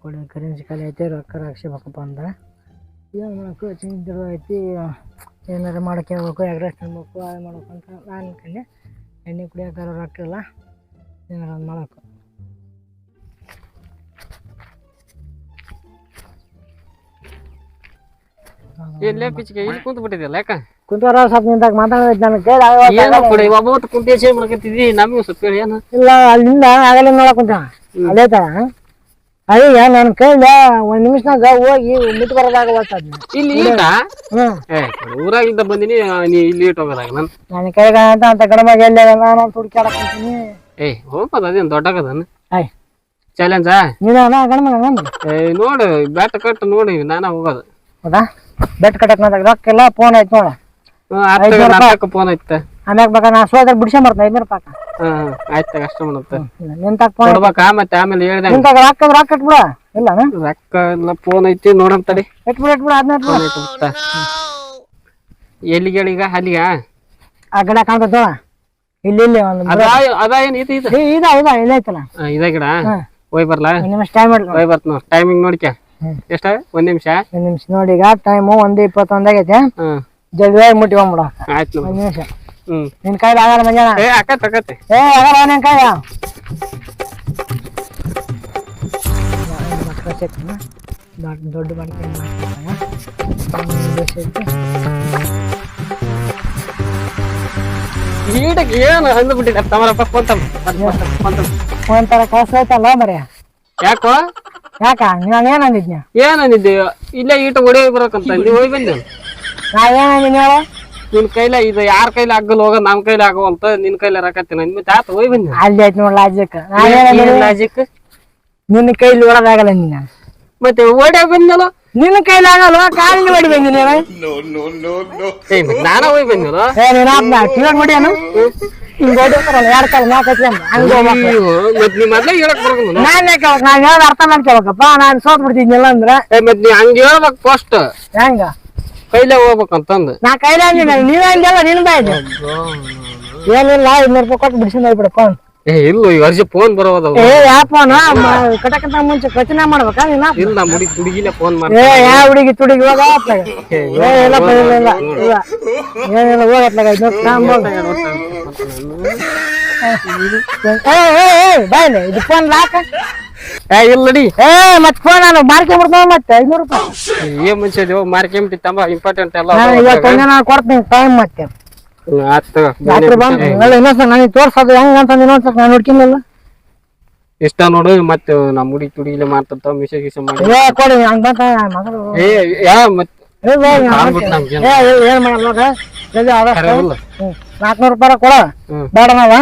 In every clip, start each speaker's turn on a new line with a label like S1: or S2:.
S1: ಕೊಡಿ ಕರೆನ್ಸಿ ಖಾಲಿ ಐತೆ ರೊಕ್ಕ ಹಾಕ್ಸ್ಬೇಕಪ್ಪ ಅಂದ್ರೆ ಏನು ಮಾಡೋಕೆ ಚೇಂಜ್ ಐತಿ ಏನಾರು ಮಾಡೋಕೆ ಹೋಗ್ಬೇಕು ಎಗ್ರೆಸ್ ತಿನ್ಬೇಕು ಅದು ಮಾಡ್ಬೇಕು ಅಂತ ನಾನು ಅನ್ಕೊಂಡೆ. ಎಣ್ಣೆ ಕುಡಿಯೋಕ್ಕಾರ ರೊಕ್ಕ ಇಲ್ಲ ಏನಾರು ಒಂದು ಮಾಡೋಕೆ
S2: ಇಲ್ಲೇ ಪಿಚ್ಕೆ ಇಲ್ಲಿ ಕುಂತ ಬಿಟ್ಟಿದ್ಯಲ್ಲ ಯಾಕ
S1: ಕುಂತಾರ ಸ್ವಲ್ಪ ನಿಂತಾಗ ಮಾತಾಡೋದು ನಾನು ಕೈ
S2: ಏನು ಕೊಡಿ ಒಬ್ಬ ಹೊತ್ತು ಕುಂತ ಏನ್ ಮಾಡ್ಕತ್ತಿದ್ದಿ ನಮಗೂ ಸ್ವಲ್ಪ ಏನು?
S1: ಇಲ್ಲ ಅಲ್ಲಿಂದ ಆಗಲೇ ನೋಡಕ್ ಕುಂತ ಅಲ್ಲೇ ತರ ಅಯ್ಯ ನನ್ನ ಕೈಲ ಒಂದ್ ನಿಮಿಷನಾಗ ಹೋಗಿ ಬಿಟ್ಟು ಬರೋದಾಗ ಓದ್ತದ್ನ
S2: ಇಲ್ಲಿ ಈಟ
S1: ಹ್ಮ್
S2: ಏ ಊರಾಗಿದ್ದ ಬಂದಿನಿ ನೀ ಇಲ್ಲಿ ಹೋಗೋದಾಗ ನಾನು
S1: ನನ್ನ ಕೈಗ ಅಂತ ಅಂತ ಕಡಿಮೆ ಎಲ್ಲಿ ನಾನು ತುಡ್ಕ್ಯಾಡಕ್
S2: ಏಯ್ ಹೋಗ್ಬೋದ ಅದೇನು ದೊಡ್ಡಗದನ
S1: ಆಯ್
S2: ಚಾಲೆಂಜ
S1: ನೀನ ಕಡಿಮೆ
S2: ಏ ನೋಡು ಬ್ಯಾಟ್ ಕಟ್ ನೋಡಿ ನಾನ ಹೋಗೋದು.
S1: ಹೌದಾ? ಬೆಟ್ ಕಟ್ಟಕ್ ನಂದಾಗ ರೊಕ್ಕ ಇಲ್ಲ ಫೋನ್ ಆಯ್ತು ನೋಡ.
S2: ಫೋನ್ ಐತೆ?
S1: ಆಮ್ಯಾಗ ಬೇಕಾ ನಾ ಸೋದಾಗ ಬಿಡ್ಸೇ ಬರ್ತೇನೆ ಐದ್ನೂರು ರೂಪಾಯಿ
S2: ಹಾ ಆಯ್ತು ಅಷ್ಟ ಮಾಡುತ್ತೆ.
S1: ನಿಂತಾಗ ಫೋನ್
S2: ಕೊಡ್ಬೇಕಾ? ಮತ್ತೆ ಆಮೇಲೆ ಹೇಳ್ದೆ
S1: ನಿಂತಾಗ ರೊಕ್ಕ ಅಂದ್ರೆ ರೊಕ್ಕ ಇಟ್ಬಿಡ. ಇಲ್ಲ
S2: ರೊಕ್ಕ ಇಲ್ಲ ಫೋನ್ ಐತಿ ನೋಡಮ್ ತಡಿ.
S1: ಇಟ್ಬಿಡ ಇಟ್ಬಿಡ ಅದನ್ನ ಇಟ್ಬಿಡ.
S2: ಅಲ್ಲಿಗ?
S1: ಆ ಗಿಡ ಕಾಣ್ತದ ಇಲ್ಲಿ ಇಲ್ಲಿ ಒಂದು
S2: ಅದ ಅದ ಏನ್ ಇದು ಇದು?
S1: ಇದ ಇದ ಇಲ್ಲ ಐತಲ್ಲ?
S2: ಇದ ಗಿಡ. ಹೋಯ್ ಬರ್ಲಾ?
S1: ನಿಮಿಷ ಟೈಮ್
S2: ಹೋಯ್ ಬರ್ತ ಟೈಮಿಂಗ್ ನೋಡ್ಕ. ಎಷ್ಟ? ಒಂದ್ ನಿಮಿಷ?
S1: ಒಂದ್ ನಿಮಿಷ ನೋಡಿ ಈಗ ಟೈಮು ಒಂದು ಇಪ್ಪತ್ತೊಂದಾಗೈತೆ
S2: ಜಲ್ದಿ
S1: ಜಲ್ದಿ ಮುಟ್ಕೊಂಬಿಡ
S2: ಆಯ್ತು
S1: ಒಂದ್ ನಿಮಿಷ. ನಿನ್ ಕೈ ಆಗಲ್ಲ ಮಂಜಾನ
S2: ಏ ಆಕತ್ ಅಕ್ಕತ್ತೆ
S1: ಏ ಆಗಲ್ಲ ನಿನ್ ಕೈ ದೊಡ್ಡ ಮಾಡ್ಕೊಂಡು
S2: ಈಟಕ್ಕೆ ಏನು ಅಂದು ಬಿಟ್ಟಿದ್ದ? ತಮರಪ್ಪ ಕೊಂತ
S1: ಒಂಥರ ಕಸ ಐತಲ್ಲ ಮರಿ.
S2: ಯಾಕೋ?
S1: ಯಾಕ? ನಾನು ಏನ್ ಅಂದಿದ್ನ?
S2: ಏನ್ ಅಂದಿದ್ದೆ? ಇಲ್ಲೇ ಈಟ ಹೊಡಿ ಬರಕಂತ. ನೀವು ಹೋಗಿ ಬಂದೆ.
S1: ನಾ ಏನ್ ಹೇಳ?
S2: ನಿನ್ ಕೈಲ ಇದು ಯಾರ ಕೈಲಿ ಆಗಲ್ ಹೋಗ ನಮ್ ಕೈಲಿ ಆಗವಲ್ತ ನಿನ್ ಕೈಲಿ ರಕತ್ತಿನ ಮತ್ತೆ ಆತ ಹೋಗಿ ಬಂದ
S1: ಅಲ್ಲಿ ಆಯ್ತು ನೋಡ್ ಲಾಜಿಕ್
S2: ಲಾಜಿಕ್
S1: ನಿನ್ನ ಕೈಲಿ ಹೊಡೋದಾಗಲ್ಲ ನಿನ್ನ
S2: ಮತ್ತೆ ಓಡಿ ಬಂದಲ್ಲ
S1: ನಿನ್ನ ಕೈಲಿ ಆಗಲ್ಲ ಕಾಲಿನ ಓಡಿ ಬಂದಿನಿ
S2: ನಾನ? ಹೋಗಿ ಬಂದಲ್ಲ
S1: ನೀನ್ ಟಿವನ್ ಹೊಡಿಯನು? ಹಿಂಗ್ ಹೊಡಿತಾರಲ್ಲ ಎರಡ್ ಕಾಲ? ನಾಲ್ಕು ಹಚ್ಕೊಂಡ್ ಹಂಗ ಹೋಗ್ಬೇಕು
S2: ಮತ್ ನೀ ಮೊದ್ಲೇ ಹೇಳಕ್ ಬರಲ್ಲ
S1: ನಾನ್ ನಾನ್ ಹೇಳೋದ್ ಅರ್ಥ ಮಾಡ್ಕೋಬೇಕಪ್ಪ. ನಾನ್ ಸೋತ್ ಬಿಡ್ತೀನಿ ಅಂದ್ರ.
S2: ಏ ಮತ್ ನೀ ಹಂಗ ಹೇಳ್ಬೇಕು ಫಸ್ಟ್
S1: ಹೆಂಗ?
S2: ಕೈಲೇ ಹೋಗ್ಬೇಕಂತಂದು.
S1: ನಾ ಕೈಲೇ ನೀವ್ ಹಂಗೆಲ್ಲ ನಿನ್ ಬಾಯ್ದು ಏನಿಲ್ಲ ಇನ್ನೂರು ರೂಪಾಯಿ ಕೊಟ್ಟು ಬಿಡಿಸಿದ ಹೋಗ್ಬಿಡಪ್ಪ
S2: ಏ ಇಲ್ಲ ಈ ವರ್ಷ ಫೋನ್ ಬರೋದವ
S1: ಏ ಯಾಪನ ಕಟಕಂತ ಮುಂಚೆ ರಚನೆ ಮಾಡ್ಬೇಕಾ? ನೀನ
S2: ಇಲ್ಲ ಫೋನ್ ಮಾಡಿ
S1: ಏ ಯಾ ಹುಡುಗಿ ತುಡಿಗೆ ಹೋಗ. ಏ ಇಲ್ಲಪ್ಪ ಇಲ್ಲ ಇಲ್ಲ ಇಲ್ಲ ಏನಿಲ್ಲ. ಏ ಏ ಏ ಬಾಯ್ಲೆ ಇದು ಫೋನ್ ಲಾಕ
S2: ಏ ಇಲ್ಲಡಿ
S1: ಏ ಮತ್ ಫೋನ್ ನಾನು ಮಾರ್ಕೊಂಡ್ಬಿಡ್ತಾವ ಮತ್ತೆ. ಐದ್ನೂರು ರೂಪಾಯಿ.
S2: ಏ ಮುಂಚೆ ದೇವ ಮಾರ್ಕೆಂಬಿಟ್ಟಿ ತಮ್ಮ ಇಂಪಾರ್ಟೆಂಟ್ ಎಲ್ಲ
S1: ನಾನು ಕೊಡ್ತೀನಿ ಟೈಮ್ ಮತ್ತೆ. ರಾತ್ರಿ ಬಂದು ಎಲ್ಲ ಇನ್ನೊಂದ್ಸಲ ನನಗೆ ತೋರ್ಸೋದು ಹೆಂಗ್ ಅಂತ ಇನ್ನೊಂದ್ಸಲ ನಾನು ನೋಡ್ಕಿಲ್ಲ
S2: ಇಷ್ಟ ನೋಡು ಮತ್ತೆ ನಮ್ಮ ಹುಡುಗಿ ತುಡಿಗಿಲೆ ಮಿಷ ಗಿಷ ಮಾಡಿ.
S1: ಏ ಕೊಡಿ ಹಂಗ್ ಬಂತ ಮಗಳು.
S2: ಏ ಯಾ ಮತ್
S1: ಏ, ಏನ್ ಮಾಡಲ್ಲ ಜಲ್ದಿ ಆದಷ್ಟು. ನಾಲ್ಕುನೂರು ರೂಪಾಯಿ ಕೊಡ. ಬೇಡ ನಾವ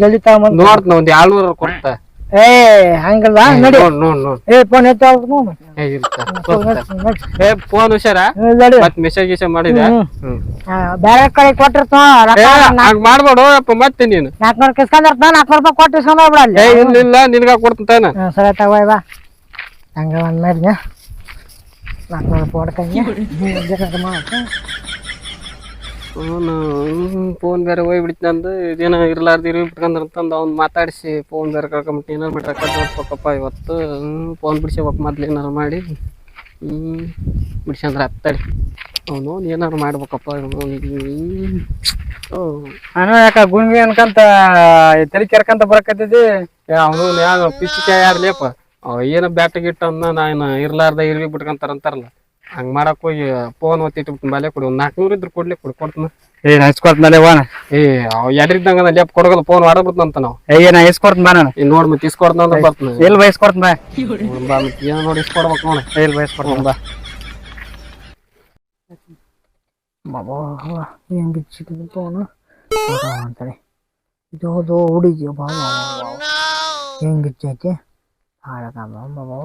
S1: ಜಲ್ದಿ ತಗೊಂಡ್
S2: ನೋಡ್ತ ಒಂದ್ ಏಳ್ನೂರ ಕೊಡ್ತ.
S1: ಏ ಹಂಗಲ್ಲ ನೋಡಿ.
S2: ನೋಡ್ ನೋಡ್ ನೋಡ್.
S1: ಏ ಫೋನ್ ನೋಡಿ
S2: ಏ ಇರ್ತ. ಏ ಫೋನ್ ಹುಷಾರ?
S1: ನಡಿ.
S2: ಮತ್ ಮೆಸೇಜ್ ಗಿಸ ಮಾಡಿದೆ
S1: ಬೇರೆ ಕಡೆ ಕೊಟ್ಟಿರ್ತಾವ
S2: ಹಂಗ್ ಮಾಡ್ಬೇಡು ಅಪ್ಪ ಮತ್ತೆ ನೀನು.
S1: ನಾಲ್ಕುನೂರು ಕಿಸ್ಕೊಂಡಿರ್ತಾವ ನಾಲ್ಕುನೂರು ರೂಪಾಯಿ ಕೊಟ್ಟು ಇಸ್ಕೊಂಡ್ ಹೋಗ್ಬಿಡ ಅಲ್ಲಿ.
S2: ಏ ಇಲ್ಲ ಇಲ್ಲ ನಿನ್ಗ ಕೊಡ್ತಾನ
S1: ಸರಿ ತಗೋ ಬಾ. ಹಂಗ ಒಂದ್ ಮಾಡಿದ್ನ ನಾಲ್ಕುನೂರು ರೂಪಾಯಿ ಹೊಡ್ಕಂಗೆ. ಮಾಡಕ್ಕೆ
S2: ಅವನು ಫೋನ್ ಬೇರೆ ಹೋಗ್ಬಿಡ್ತು ನಂದು ಇದೇನೋ ಇರ್ಲಾರ್ದು ಇರ್ವಿ ಬಿಟ್ಕೊಂಡ್ರಂತಂದು ಅವ್ನು ಮಾತಾಡಿಸಿ ಫೋನ್ ಬೇರೆ ಕಳ್ಕೊಂಬಿಟ್ಟು ಏನಾರು ಬಿಟ್ರೆ ಕಳ್ಕೊಬೇಕಪ್ಪ ಇವತ್ತು. ಫೋನ್ ಬಿಡ್ಸ್ಬೇಕು ಮೊದ್ಲು ಏನಾರು ಮಾಡಿ. ಬಿಡ್ಸಂದ್ರೆ ಹತ್ತಡಿ. ಅವನು ಏನಾರು ಮಾಡ್ಬೇಕಪ್ಪ
S3: ಅವನು ಯಾಕ ಗುಂಗಿ ಅನ್ಕಂತ ತಲೆ ಕೆರ್ಕಂತ ಬರಕತ್ತಿದ್ದಿ?
S2: ಅವನು ಯಾವ ಪಿಚ್ಚಿಕ ಯಾರ್ಲೇಪ ಲೇಪ ಏನೋ ಬ್ಯಾಟ ಗಿಟ್ಟ ಅನ್ನ ನಾನು ಇರ್ಲಾರ್ದ ಇರ್ವಿ ಬಿಟ್ಕೊಂತಾರ ಅಂತಾರಲ್ಲ ಹಂಗ್ ಮಾಡಕ್ ಹೋಗಿ ಫೋನ್ ಒತ್ತಿಟ್ಟು ಮೇಲೆ ಕೊಡಿ. ಒಂದ್ ನಾಲ್ಕನೂರ ಇದ್ರ ಕೊಡ್ಲಿ ಕೊಡಿ ಕೊಡ್ತಾನ.
S3: ಏ ನಾ ಇಸ್ಕೊಡ್ತನಲ್ಲೇ ವಾನ
S2: ಏ ಅವ್ ಎಡ್ರಿದ್ದಂಗ ಲೇಪ್ ಕೊಡಗಲ್ಲ ಫೋನ್ ಆಡಬಿಡ್ತಂತ ನಾವು.
S3: ಏ ನಾ ಇಸ್ಕೊಡ್ತೀನಿ ಬಾ ನಾನು.
S2: ಇನ್ ನೋಡ್ ಮತ್ತೆ ಇಸ್ಕೊಡ್ದ ಅಂದ್ರೆ ಬರ್ತಾನೆ.
S3: ಎಲ್ಲಿ ಬಯಸ್ಕೊಡ್ತೀನಿ ಬಾ.
S2: ಬಾ ಮತ್ತೆ ಏನೋ ನೋಡಿ ಇಸ್ಕೊಡ್ಬೇಕು ನೋಡ.
S3: ಎಲ್ಲಿ ಬಯಸ್ಕೊಡ್ತೀನಿ ಬಾ.
S1: ಬಾಬಾ ಹೆಂಗೆ ಚಿಕ್ಕದು ಫೋನು ಅಂತಾರೆ ಇದು ಹುಡುಗಿ ಬಾಬಾ? ಹೆಂಗಿಚ್ಚೈತಿ ಹಾಳಕ ಬಾಬಾ.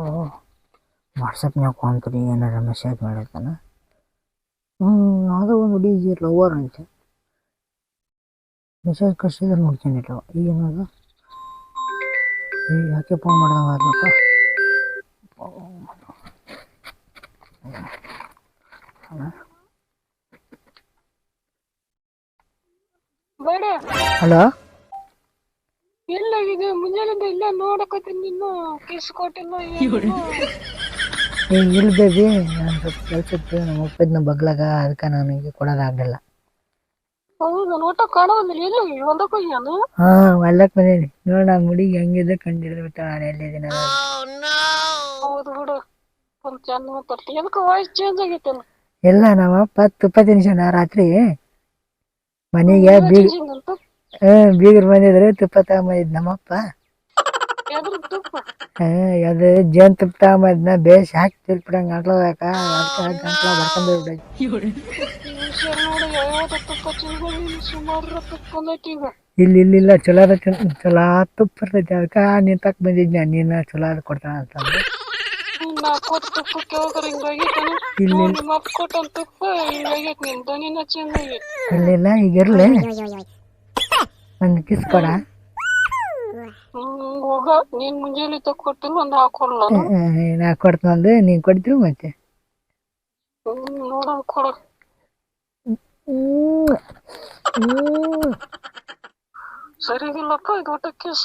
S1: ವಾಟ್ಸಪ್ನ್ಯಾಗ ಕೊಂತ್ರಿ ಏನಾರ ಮೆಸೇಜ್ ಮಾಡತ್ತಾನ ಹ್ಞೂ ಅದು ಒಂದು ಹುಡುಗಿ ಲವರ್ ಅಂತ ಮೆಸೇಜ್ ಕಳ್ಸಿದ್ರೆ ನೋಡ್ತೀನಿ ಈಗ ಏನದು ಈಗ ಯಾಕೆ ಫೋನ್ ಮಾಡ್ದಂಗೆ ಆದ್ಲಪ್ಪ? ಹಲೋ?
S2: ಇಲ್ಲ ಇದೆ ಮುಂಜಾನೆ ಇಲ್ಲ
S4: ನೋಡಕತ್ತೀನಿ ನೀನು ಕಿಸ್ ಕೊಟ್ಟಿಲ್ಲ
S1: ಏ ಇಲ್ಲ ಬೇಬಿ? ನಾನು ಸ್ವಲ್ಪ ಕೆಲಸ ಇತ್ತು ನಮ್ಮ ಅಪ್ಪದ್ನ ಬಗ್ಲಾಗ ಅದಕ್ಕೆ ನನಗೆ ಕೊಡೋದಾಗಲಿಲ್ಲ.
S4: ಹೌದಾ ನೋಟ ಕಾಣೋದಿಲ್ಲ ಎಲ್ಲಿ ಹೊಲಕ್ಕೆ ಹೋಗ್ಯಾನ
S1: ಹಾಂ ಬಂದೀನಿ ನೋಡಿ ನಾನು ಮುಡಿಗೆ ಹೆಂಗಿದೆ ಕಂಡಿಡಿದು ಬಿಟ್ಟ ನಾನು ಎಲ್ಲಿದ್ದೀನಿ
S4: ಹೌದು ಬಿಡು. ಒಂದ್ ವಾಯ್ಸ್ ಚೇಂಜ್
S1: ನಮ್ಮ ಅಪ್ಪ ತುಪ್ಪ ತಿನ್ಸೋಣ ರಾತ್ರಿ ಮನೆಗೆ ಬೀಗ
S4: ಅಂತ?
S1: ಹಾಂ ಬೀಗರು ಬಂದಿದ್ರು ತುಪ್ಪ ತಗೊಂಬಂದಿದ್ದು ನಮ್ಮಪ್ಪ. ಅದು ಜೇನು ತುಪ್ಪ ತಗೊಂಬಂದನ್ನ ಬೇಸ್ ಹಾಕಿ ತಿರ್ಪಿಡಂಗೆ ಹಾಕ್ಲೋಕ ಅದಕ್ಕೆ ಗಂಟ್ಲ ಇಲ್ಲಿ ಇಲ್ಲಿ ಚಲೋ ಅದ ಚಲೋ ತುಪ್ಪ ಇರ್ತೈತಿ ಅದಕ್ಕೆ ನಿಂತಕ್ಕೆ ಬಂದಿದ್ನ, ನೀನು ಚಲೋ ಅದು ಕೊಡ್ತಾನ
S4: ಅಂತ
S1: ಇಲ್ಲ ಈಗ ಇರಲಿ. ನಂಗೆ ಕಿಸ್ ಕೊಡ.
S4: ಹೋಗ ನೀನ್ ಮುಂಜಾನೆ ತಕ್ಕೊಟ್ಟಿಲ್ಲ ಒಂದ್ ಹಾಕೊಲ್ಲ
S1: ನಾ ಕೊಡ್ತಂದು ನೀನು ಕೊಡ್ತೀವಿ ಮತ್ತೆ?
S4: ನೋಡೋಣ ಕೊಡ. ಸರಿಗಿಲ್ಲಪ್ಪ ಇದು ಒಟ್ಟ ಕೇಸ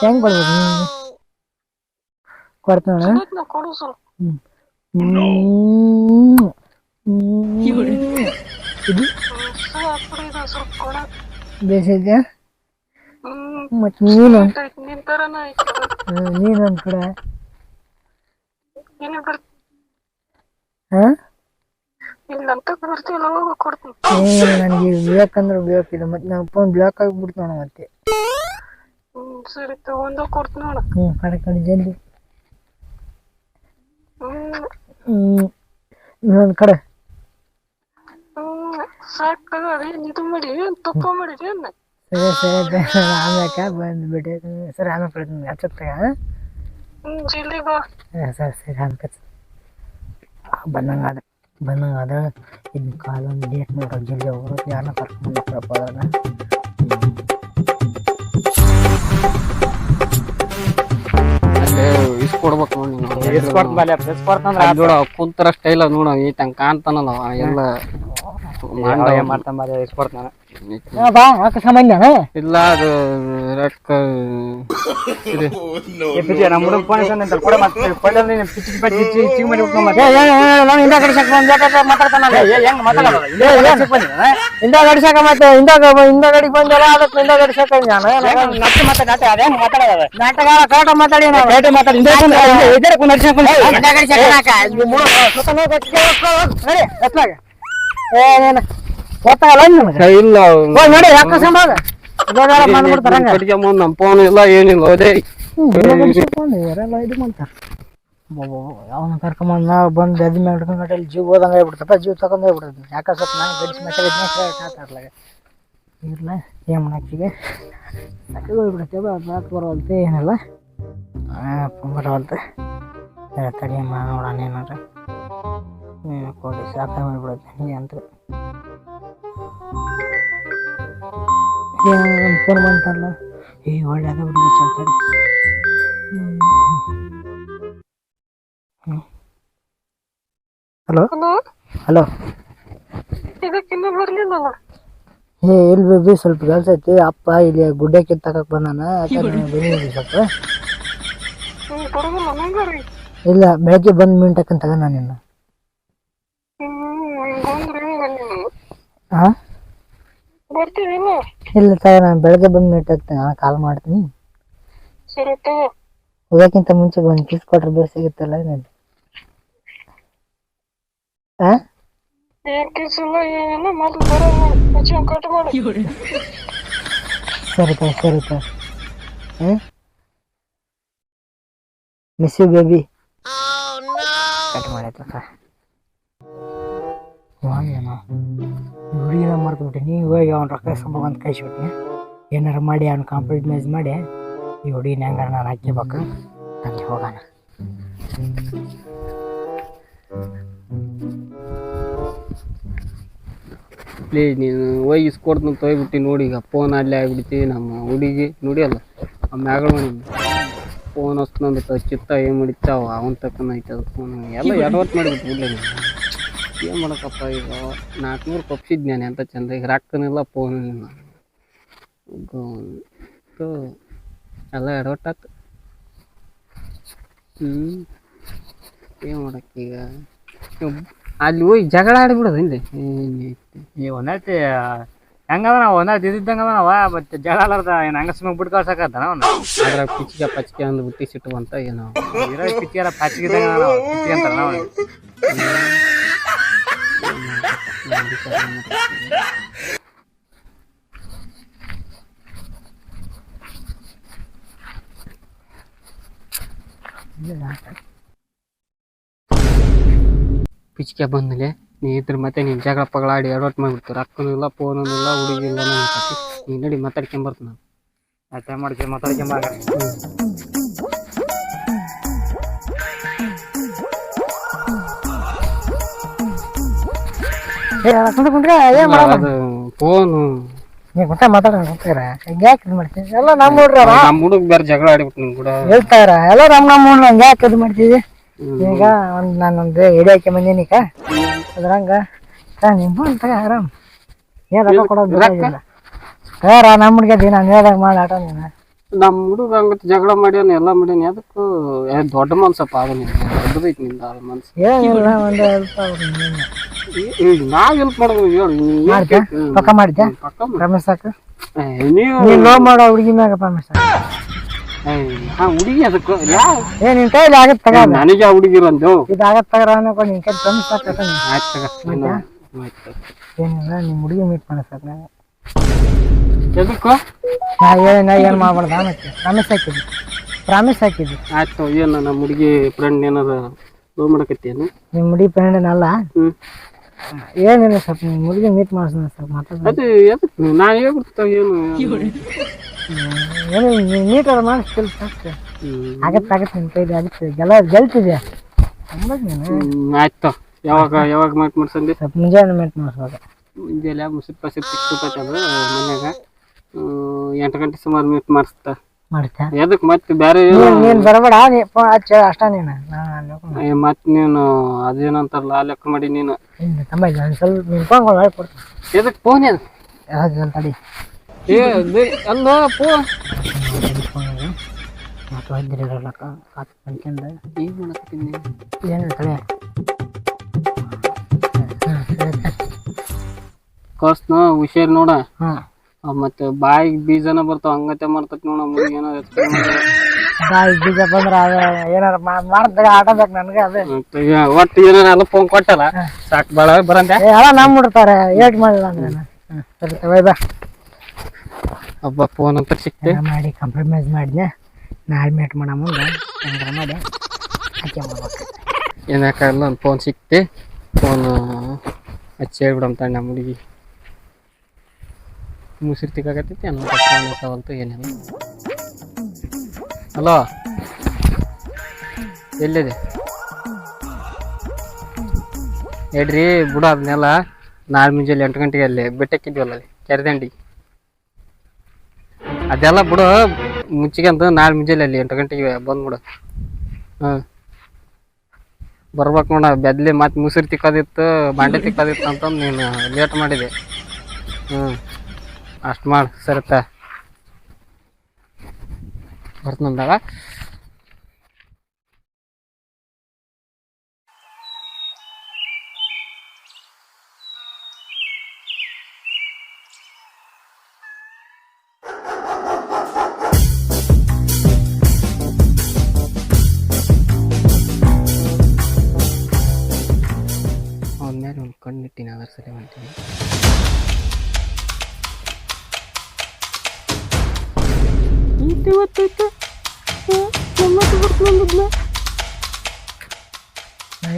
S1: ಹೆಂಗ್ ಕೊಡ್ಬೇಕು ನೀನು? ಕೊಡ್ತಾನ
S4: ನಾ ಕೊಡು ಸ್ವಲ್ಪ.
S1: ಇದು?
S4: ಸ್ವಲ್ಪ ಕೊಡ.
S1: ಬೇಸಿದ್ಯಾ ಮತ್ತೆ ನೀನು?
S4: ಇದು.
S1: ನೀನು ಕೊಡ.
S4: ಇಲ್ಲಿ ಬರ್
S1: ಹಾಂ?
S4: ಇಲ್ಲಿ ಅಂತ ಹೋಗ ಕೊಡ್ತೀನಿ.
S1: ನನಗೆ ಬೇಕಂದ್ರೆ ಬೇಕಿದೆ ಮತ್ತೆ ನಮ್ಮ ಫೋನ್ ಬ್ಲಾಕ್ ಆಗಿಬಿಡ್ತಾನ ಮತ್ತೆ.
S4: ಹ್ಮ್ ಸರಿ ತಗೊಂಡು ಕೊಡ್ತೀನಿ ನೋಡ.
S1: ಹ್ಞೂ ಕಡೆ ಜಲ್ದಿ.
S4: ಹ್ಮ್
S1: ಹ್ಞೂ ಇನ್ನೊಂದು ಕಡೆ.
S4: ಸಾಕ್ ಅದೇನ್ ಇದು ಮಾಡಿ ತುಪ್ಪ ಮಾಡಿರಿ ಏನ್?
S1: ಸರಿ ಸರಿ ಆಮ್ಯಾಕ ಬಂದ್ಬಿಟ್ಟೆ ಸರಿ ಆಮೇಲೆ ಬಿಡ್ತೀನಿ ಹಚ್ಚತ್ತಾಗ
S4: ಜಲ್ದಿ ಬಾ.
S1: ಸರಿ ಸರಿ ಆಮೇಲೆ ಬಂದಂಗೆ ಅದ ಬಂದಂಗೆ ಅದ ಇನ್ನು ಕಾಲೊಂದು ಡೇಟ್ ನೋಡೋ. ಜಲ್ದಿ ಹೋಗೋದು ಯಾರನ್ನ ಕರ್ಕೊಂಡು
S2: ಅದನ್ನ ಇಸ್ಕೊಡ್ಬೇಕು ನೋಡಿ ಕುಂತರ ಸ್ಟೈಲ್ ನೋಡ. ಈ ತಂಗ ಕಾಣ್ತಾನಲ್ಲ ಅವ. ಎಲ್ಲ
S3: ಮಾಡ್ತಾನ ಇಸ್ಕೊಡ್ತಾನ
S1: ಬಾ ಯಾಕೆ ಸಂಬಂಧ
S2: ಇಲ್ಲ ಅದು ರೊಕ್ಕ ಇದು
S3: ಮತ್ತೆ
S1: ಇಂದ ಗಡಿಸಕ ಮತ್ತೆ ಹಿಂದ ಹಿಂದ ಗಡಿಗೆ ಬಂದಲ್ಲ ಅದಕ್ಕೆ ಇಂದ ಗಡಿಸಕ? ನಾಟಗಾರ ಕಾಟ ಮಾತಾಡಿ
S3: ಮಾತಾಡಿ ಹಿಂದೆ ಕುಂದ್- ಹಿಂದೆ- ಇದ್ರೆ ಕುಂದ್ ನಡ್ಸ್ಕೊಂಡ್ ಕುಂದ್.
S1: ಹಿಂದ ಗಡಿಸಕ ನಾಕ ಮೂರು ಸುತ್ತ ನೋಡಿ ನಡಿ ಎತ್ಲಾಗ ಏನೇನು ಗೊತ್ತಾಗಲ್ಲ ನಿನಗೆ
S2: ಏ, ಇಲ್ಲ.
S1: ಹೋಗಿ ನೋಡಿ ಯಾಕೆ
S2: ಮುಂದ್ ಫೋನ್ ಇಲ್ಲ ಏನಿಲ್ಲ ಅದೇ
S1: ಯಾರೆಲ್ಲ ಇದು ಮಾಡ್ತಾರೆ? ಅವನ ಕರ್ಕೊಂಬಂದು ನಾವು ಬಂದು ಅದು ಗಂಟೆ ಜೀವ ಹೋದಂಗೆ ಆಗ್ಬಿಡ್ತಪ್ಪ ಜೀವ ತಗೊಂಡು ಹೋಗ್ಬಿಡ್ತದೆ ಯಾಕೆ ಸ್ವಲ್ಪ ನಾನು ಗಡಿಸಿ ಮಾತಾಡಿದ್ನ ಇರ್ಲ? ಏನು ಮಾಡಾಕ್ತಿಗೆ ಬರೋಲ್ತೆ ಏನಿಲ್ಲ? ಬರೋಲ್ತೆ ತಡಿಯಮ್ಮ ನೋಡೋಣ ಏನಾರ. ಕೊಡಿ ಸಾಕಾಗಿ ಹೋಗ್ಬಿಡುತ್ತೆ ಹೀಗೆ ಅಂತ ಫೋನ್ ಬಂತಲ್ಲ ಏ ಒಳ್ಳೆ ಅದ ಬಿಡಿ ಚಲ್ತಾರೆ ಹಲೋ?
S4: ಹಲೋ?
S1: ಹೇ
S4: ಇಲ್ಲಿ ಬರ್ಲಿಲ್ಲಲ್ಲ?
S1: ಏ ಎಲ್ಲಿ ಬೇಬಿ ಸ್ವಲ್ಪ ಕೆಲಸ ಐತಿ. ಅಪ್ಪ ಇಲ್ಲಿ ಗುಡ್ಡಕ್ಕೆ ತಗಕ್ ಬಂದಾನ. ಸ್ವಲ್ಪ ಇಲ್ಲ ಬೆಳಗ್ಗೆ ಬಂದು ಮಿಂಟಕ್ಕಂತ ನಾನು ನಿನ್ನ. ಹಾ
S4: ಬರ್ತೀವಿಲ್ಲ
S1: ಇಲ್ಲ ಸರ್ ನಾನು ಬೆಳಗ್ಗೆ ಬಂದು ಮೀಟ್ ಆಗ್ತೀನಿ. ನಾನು ಕಾಲ್ ಮಾಡ್ತೀನಿ.
S4: ಸರಿ ತಗೋ
S1: ಹೋಗೋಕ್ಕಿಂತ ಮುಂಚೆ ಬಂದು ಕಿಸ್ ಕೊಟ್ರೆ ಬೇರೆ ಸಿಗುತ್ತಲ್ಲ
S4: ಏನ್ ಇಲ್ಲ ಏನಿಲ್ಲ ಮೊದ್ಲು ಬರೋ ಮುಚ್ಚ ಕಟ್ ಮಾಡಿ.
S1: ಸರಿ ಸರ್ ಸರಿ sir miss you baby cut ಮಾಡೈತೆ sir ಮರ್ತ್ಬಿಟ್ಟೆ ನೀವು ಹೋಗಿ ಅವ್ನ ರೊಕ್ಕ ಸಂಭವ ಅಂತ ಕಳಿಸ್ಬಿಟ್ನಿ ಏನಾರು ಮಾಡಿ ಅವ್ನು ಕಾಂಪ್ರಮೈಸ್ ಮಾಡಿ ಈ ಹುಡುಗಿನ ಹೆಂಗಾರ ನಾನು ಹಾಕಿಬೇಕು ಹಂಗೆ ಹೋಗೋಣ.
S2: ಪ್ಲೀಸ್ ನೀನು ಹೋಗಿ ಇಸ್ಕೊಡ್ತೀನಿ ಹೋಗ್ಬಿಟ್ಟು ನೋಡಿ ಈಗ ಫೋನ್ ಅಲ್ಲೇ ಆಗ್ಬಿಡ್ತಿ ನಮ್ಮ ಹುಡುಗಿ. ನೋಡಿಯಲ್ಲ ಆ ಮ್ಯಾಗಳ ಫೋನ್ ಹಚ್ತಂದು ಚಿತ್ತ ಏನು ಮಾಡಿತ್ತಾವ ಅವನ ತಕ್ಕನ ಐತೆ ಅದು ಫೋನ್ ಎಲ್ಲ ಎಡವತ್ತು ಮಾಡಿಬಿಟ್ಟು ಬಿಡ್ಲಿ ನೀನು. ಏನು ಮಾಡೋಕ್ಕಪ್ಪ ಈಗ? ನಾಲ್ಕುನೂರು ಕೊಪ್ಸಿದ್ ನಾನು ಎಂತ ಚಂದ ಈಗ ರೊಕ್ಕನಿಲ್ಲ ಫೋನ್ ಎಲ್ಲ ಎಡವಟ್ಟಾತು ಹ್ಞೂ ಏನು ಮಾಡೋಕ್ಕೀಗ ಅಲ್ಲಿ ಹೋಗಿ ಜಗಳ ಆಡಿಬಿಡೋದು ಇಲ್ಲಿ
S3: ಈ ಒಂದೈತಿ ಹೆಂಗದ ನಾವು ಒಂದೈತಿ ಇದ್ದಿದ್ದಂಗ ಅವ ಮತ್ತೆ ಜಗಳ ಆಡ್ದ ಏನು ಹಂಗ ಸುಮ್ಮನೆ ಬಿಟ್ಟು ಕಳ್ಸಕತ್ತಾನ ಅವನು?
S2: ಅದ್ರ ಪಿಚ್ಚಿಗೆ ಪಚ್ಚಿಗೆ ಅಂದು ಬಿಟ್ಟು ಸಿಟ್ಟು ಬಂತ ಏನೋ
S3: ಇರೋ ಪಿಚ್ಚಿಗೆಲ್ಲ ಪಾಚಿಗಿದ್ದಂಗ ಪಿಚ್ಚಿ ಅಂತಾರ ನಾವು
S2: ಪಿಚ್ಕೆ ಬಂದ್ಮೇಲೆ ನೀ ಇದ್ರ ಮತ್ತೆ ನೀನು ಜಗಳ ಪಗಳ ಆಡಿ ಅಡ್ವರ್ಟ್ ಮಾಡಿಬಿಡ್ತು ರೊಕ್ಕನೂ ಇಲ್ಲ ಫೋನೂ ಇಲ್ಲ ಹುಡುಗಿ ಇಲ್ಲ. ಮಾತಾಡ್ಕೊಂಡ್ ನಡಿ ಮಾತಾಡ್ಕೊಂಬರ್ತ ನಾನು.
S3: ಆಯ್ತಾ ಮಾತಾಡ್ಕೊಂಡ್ ಮಾತಾಡ್ಕೊಂಬ.
S1: ಏನ್ ಮಾಡೋದು
S2: ಅದು ಫೋನು
S1: ನೀ ಕುಂತ ಮಾತಾಡೋಣ ಕುಂತೀರ ಯಾಕೆ ಇದು ಮಾಡ್ತೀವಿ ಎಲ್ಲ ನಮ್ಮ ಹುಡ್ರ
S2: ನಮ್ಮ ಹುಡುಗ ಬೇರೆ ಜಗಳ ಆಡಿಬಿಟ್ಟು ನಿನ್ ಕೂಡ.
S1: ಹೇಳ್ತಾರ ಎಲ್ಲ ನಮ್ಮ ನಮ್ಮ ಹುಡ್ರ ಹಂಗೆ ಯಾಕೆ ಇದು ಮಾಡ್ತೀವಿ ಈಗ ಒಂದು ನಾನೊಂದು ಎಡೆ ಹಾಕಿ ಬಂದೀನಿ ಈಗ. ಅದ್ರಂಗ. ನಿಮ್ಮ ಆರಾಮ್. ಏನ್ ರೊಕ್ಕ ಕೊಡೋದು ಬೇಕಾಗಿಲ್ಲ. ಯಾರ ನಮ್ಮ ಹುಡ್ಗ ನಾನು ಹೇಳ್ದಾಗ ಮಾಡಿ ಆಟ ನೀನು.
S2: ನಮ್ಮ ಹುಡುಗ ಹಂಗತ್ ಜಗಳ ಮಾಡ್ಯಾನ ಎಲ್ಲ ಮಾಡ್ಯಾನ. ಅದಕ್ಕೂ ದೊಡ್ಡ ಮನ್ಸಪ್ಪ ಅದು ದೊಡ್ಡದೈತಿ ನಿಂದ ಅದು ಮನ್ಸು
S1: ಏನಿಲ್ಲ ಒಂದು ಹೆಲ್ಪ್
S2: ಈಗ ನಾವ್ ಹೆಲ್ಪ್ ಮಾಡೋದು ಹೇಳು ನೀ ಏನ್
S1: ಮಾಡ್ತ್ಯಾ?
S2: ಕೇಳ್ತಿ? ಹ್ಮ್.
S1: ಪಕ್ಕ
S2: ಮಾಡು.
S1: ರಮೇಶ್ ಸಾಕು?
S2: ಏ, ನೀವು
S1: ನೀನ್ ಲೋ ಮಾಡೋ ಹುಡುಗಿ ಮ್ಯಾಗ ಪ್ರಮೇಶ್
S2: ಏ, ಆ ಹುಡುಗಿ ಅದಕ್ಕೆ ಯಾವ
S1: ಏ ನಿನ್ ಕೈಲಿ ಆಗತ್ ತಗ
S2: ನನಗೆ ಆ ಹುಡುಗಿ ಬಂದು
S1: ಇದು ಆಗತ್ ತಗರ ನಿನ್ ಕೈ ಪ್ರಮೇಶ್ ಸಾಕು
S2: ಆಯ್ತು ತಗ ಏನು ಆಯ್ತು.
S1: ಏನಿಲ್ಲ ನಿಮ್ ಹುಡುಗಿ ಮೀಟ್ ಮಾಡಿ ಸಾಕು ನಾನು
S2: ಎದಕ್ಕೂ?
S1: ನಾ ಏನ್ ನಾ ಏನ್ ಮಾಡ್ಬಾರ್ದ ಮತ್ತೆ. ಹಾಕಿದ್ವಿ ಪ್ರಾಮಿಸ್ ಹಾಕಿದ್ವಿ.
S2: ಆಯ್ತು ಏನು ನಮ್ಮ ಹುಡುಗಿ ಫ್ರೆಂಡ್ ಏನಾರ ಲೋ ಮಾಡಕತ್ತೇನು
S1: ನಿಮ್ಮ ಹುಡುಗಿ ಫ್ರೆಂಡ್
S2: ಏನಲ್ಲ?
S1: ಏನಿಲ್ಲ ಸ್ವಲ್ಪ ನಿಮ್ಮ ಹುಡುಗಿ ಮೀಟ್ ಮಾಡ್ಸೋಣ ಸ್ವಲ್ಪ ಮಾತಾಡ
S2: ಅದು ಎದಕ್ಕೆ ನಾ ಹೇಳ್ಬಿಡ್ತ ಏನು?
S1: ಏನು ಮೀಟ್ ಮಾಡಿಸ್ತಿಲ್ಲ ಸಾಕು
S2: ಕೆಲಸ
S1: ಆಗತ್ತೆ ಆಗತ್ತೆ ನಿಮ್ಮ ಕೈಲಿ ಆಗತ್ತೆ. ಗೆಲ್ಲ ಗೆಲ್ತಿದ್ಯಾ? ಅಂಬದ್ ನೀನು.
S2: ಹ್ಮ್, ಆಯ್ತು. ಯಾವಾಗ ಯಾವಾಗ ಮೀಟ್ ಮಾಡ್ಸಂದಿ?
S1: ಸ್ವಲ್ಪ ಮುಂಜಾನೆ ಮೀಟ್ ಮಾಡಿಸುವಾಗ.
S2: ಮುಂಜಾನೆ ಮುಸಿರು ಸಿಪ್ಪ ಸಿಕ್ಬಿಟ್ಟೈತೆ ಅದು ಮನ್ಯಾಗ? ಹ್ಮ್, ಎಂಟು ಗಂಟೆ ಸುಮಾರು ಮೀಟ್ ಮಾಡಿಸ್ತಾ. ಮತ್ತೆ ಬೇರೆ
S1: ನೀನ್ ನೀನ್ ಬರಬೇಡ ನೀ ಫೋನ್ ಹಚ್ಚ ಅಷ್ಟ ನೀನು. ನಾನು
S2: ಮತ್ತೆ ನೀನು ಅದೇನಂತಾರಲ್ಲ ಆ ಲೆಕ್ಕ ಮಾಡಿ ನೀನು.
S1: ಹಿಂಗೆ ತಮ್ಮ ಇಲ್ಲ ಒಂದು ಸ್ವಲ್ಪ ನಿನ್ ಫೋನ್ ಹೊಳಗೆ ಕೊಡ್ತೀನಿ
S2: ಎದಕ್ಕೆ ಫೋನ್ ಏನು
S1: ಯಾವ್ದು ತಡಿ
S2: ಏ ಅದೇ- ಅಲ್ಲ ಫೋನ್
S1: ಮತ್ತು ಹೊದ್ದಿರಲ್ಲ ಕಾತು ಅನ್ಕೊಂಡ
S2: ಏನು ಮಾಡಕತ್ತೀನಿ
S1: ಏನು ತಡೆ.
S2: ಕಳ್ಸ್ನ ಹುಷಾರ್ ನೋಡ.
S1: ಹಾಂ
S2: ಮತ್ತೆ ಬಾಯಿಗೆ ಬೀಜನ ಬರ್ತಾವ ಹಂಗತೆ ಮಾಡ್ತೈತಿ ನೋಡ ನಮಗೆ ಏನೋ ಎತ್ಕೊಂಡ್.
S1: ಬಾಯಿ ಬೀಜ ಬಂದ್ರೆ ಅದ ಏನಾರ ಮಾಡ್ದಾಗ ಆಟ ಬೇಕು ನನಗೆ ಅದೇ.
S2: ಮತ್ತೆ ಯಾ- ಒಟ್ಟು ಏನಾರ ಅಲ್ಲ ಫೋನ್ ಕೊಟ್ಟಲ್ಲ. ಸಾಕು ಬಾಳ ಬರಂದೆ
S1: ಏ ಎಲ್ಲ ನಮ್ಮ ಬಿಡ್ತಾರೆ ಏಟ್ ಮಾಡಿಲ್ಲ ಅಂದ್ರೆ ಸರಿ ತಗೋ ಬಾ.
S2: ಹಬ್ಬ ಫೋನ್ ಅಂತ ಸಿಕ್ತೆ.
S1: ಮಾಡಿ ಕಾಂಪ್ರಮೈಸ್ ಮಾಡಿದ್ನೆ ನಾಳೆ ಮೇಟ್ ಮಾಡೋ ಮುಂದೆ. ಹೆಂಗಾರ ಮಾಡಿ. ಹಾಕಿ ಮಾಡ್ಬೇಕು
S2: ಏನಕ್ಕಾಗಲ್ಲ ಒಂದು ಫೋನ್ ಸಿಕ್ತೆ. ಫೋನ್ ಹಚ್ಚಿ ಹೇಳ್ಬಿಡಂತ ನಮ್ಮ ಹುಡುಗಿ. ಮುಸಿರು ತಿಕ್ಕಾಕತ್ತೈತಿ, ಅನ್ನೋ ಫೋನ್ ಇರ್ತಾವಂತ ಏನಿಲ್ಲ ಹಲೋ ಎಲ್ಲಿದೆ? ಹೇಳ್ರಿ ಬುಡ ಅದನ್ನೆಲ್ಲ ನಾಳೆ ಮುಂಜಾನೆ ಎಂಟು ಗಂಟೆಗೆ ಅಲ್ಲಿ ಬೆಟ್ಟಕ್ಕಿದ್ವಲ್ಲ ಅಲ್ಲಿ, ಕೆರೆದಂಡಿ. ಅದೆಲ್ಲ ಬಿಡು ಮುಚ್ಚಿಗೆ ಅಂತ ನಾಳೆ ಮುಂಜಾನೆ ಅಲ್ಲಿ ಎಂಟು ಗಂಟೆಗೆ ಬಂದ್ಬಿಡು ಹಾಂ ಬರ್ಬೇಕು ನೋಡ, ಬೆದ್ಲಿ ಮತ್ತೆ ಮುಸುರಿ ತಿಕ್ಕೋದಿತ್ತು, ಬಾಂಡೆ ತಿಕ್ಕೋದಿತ್ತು ಅಂತಂದು ನೀನು ಲೇಟ್ ಮಾಡಿದೆ. ಹ್ಞೂ ಅಷ್ಟು ಮಾಡು ಸರಿತ. ಬರ್ತಂದಾಗ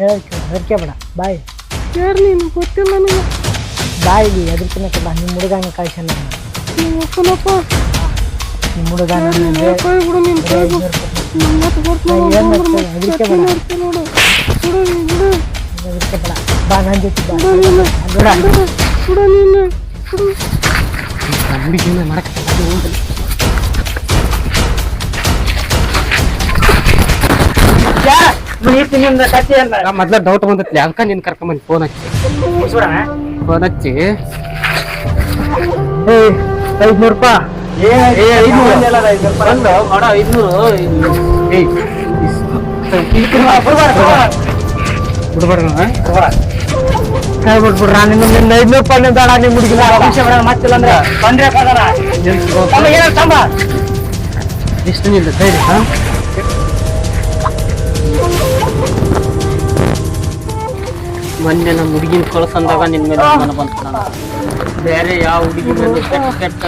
S1: ಹೇಳಕ್ಕೆ ಹೆದರಿಕೆ ಬೇಡ ಬಾಯ್.
S2: ಯಾರು ನೀನು? ಗೊತ್ತಿಲ್ಲ ನನಗೆ
S1: ಬಾಯಿಗೆ ಹೆದರ್ಕಿನ ಕೊಡ ನಿಮ್ಮ ಹುಡುಗನ ಕಳ್ಸಲ್ಲ ನಾನು.
S2: ನಿಮ್ಮ ಅಪ್ಪನಪ್ಪ
S1: ನಿಮ್ಮ ಹುಡುಗ
S2: ಕೈ ಬಿಡು ನೀನು ಕೈ ಬಿಡು ನನ್ನ ಮಾತು ಬರ್ತೀನಿ
S1: ಹೆದರಿಕೆ ಬೇಡ.
S2: ನೋಡು. ಬಿಡು ನೀನು ಬಿಡು.
S1: ಹೆದರಿಕೆ ಬೇಡ. ಬಾ ನನ್ನ ಜೊತೆ ಬಾ.
S2: ಬಿಡು ನೀನು.
S1: ಬೇಡ.
S2: ಬಿಡು ನೀನು. ಬಿಡು ಹುಡುಗಿನ ಮಾಡಕ್ಕೆ ಹೋಗಲಿ. ಮೊದ್ಲ ಡೌಟ್ ಬಂದತ್ಲಿ ಅದಕ್ಕೆ ನೀನು ಕರ್ಕೊಂಬಂದು ಫೋನ್ ಹಚ್ಚಿ? ಫೋನ್ ಹಚ್ಚಿ?
S1: ಏ ಐದ್ನೂರು ರೂಪಾಯಿ.
S2: ಏ ಐದ್ನೂರು.
S1: ರೂಪಾಯಿ. ಹುಡುಗಿನ ವಿಷಯ ಬೇಡ ಮತ್ತಿಲ್ಲ ಅಂದ್ರೆ ಬಂದ್ರೆ
S2: ಇಷ್ಟು ನಿಲ್ಲ ಸೈಡ್ ಮೊನ್ನೆ ನಮ್ಮ ಹುಡುಗಿನ ಕಳ್ಸಂದಾಗ ನಿನ್ ಮೇಲೆ ಅನುಮಾನ ಬಂತು. ಬೇರೆ ಯಾವ ಹುಡುಗಿ ಮೇಲೆ ಕೆಟ್ಟ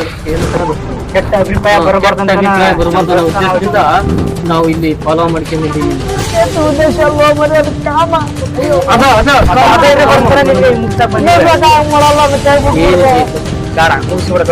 S2: ಕೆಟ್ಟ
S1: ಅಭಿಪ್ರಾಯ ಬರಬಾರ್ದು
S2: ಅಭಿಪ್ರಾಯ ಬರಬಾರ್ದು ಅನ್ನೋ ಉದ್ದೇಶದಿಂದ ನಾವು ಇಲ್ಲಿ ಫಾಲೋ ಮಾಡ್ಕೊಂಡಿದ್ದೀವಿ.
S3: ಮುಗಿಸ್ಬಿಡ